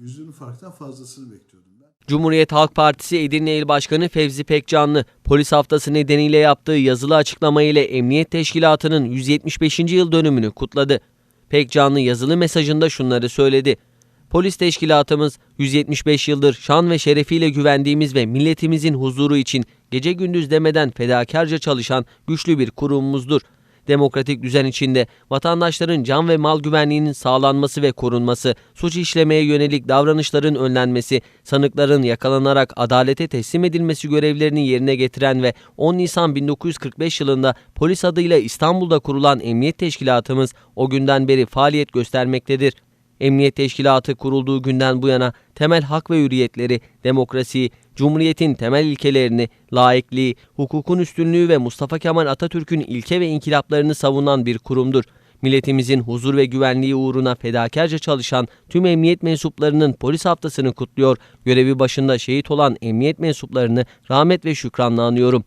yüzünün farktan fazlasını bekliyordum ben. Cumhuriyet Halk Partisi Edirne İl Başkanı Fevzi Pekcanlı, polis haftası nedeniyle yaptığı yazılı açıklama ile Emniyet Teşkilatı'nın 175. yıl dönümünü kutladı. Pekcanlı yazılı mesajında şunları söyledi. Polis teşkilatımız 175 yıldır şan ve şerefiyle güvendiğimiz ve milletimizin huzuru için gece gündüz demeden fedakarca çalışan güçlü bir kurumumuzdur. Demokratik düzen içinde vatandaşların can ve mal güvenliğinin sağlanması ve korunması, suç işlemeye yönelik davranışların önlenmesi, sanıkların yakalanarak adalete teslim edilmesi görevlerini yerine getiren ve 10 Nisan 1945 yılında polis adıyla İstanbul'da kurulan emniyet teşkilatımız o günden beri faaliyet göstermektedir. Emniyet Teşkilatı kurulduğu günden bu yana temel hak ve hürriyetleri, demokrasiyi, Cumhuriyetin temel ilkelerini, laikliği, hukukun üstünlüğü ve Mustafa Kemal Atatürk'ün ilke ve inkılaplarını savunan bir kurumdur. Milletimizin huzur ve güvenliği uğruna fedakarca çalışan tüm emniyet mensuplarının polis haftasını kutluyor, görevi başında şehit olan emniyet mensuplarını rahmet ve şükranla anıyorum.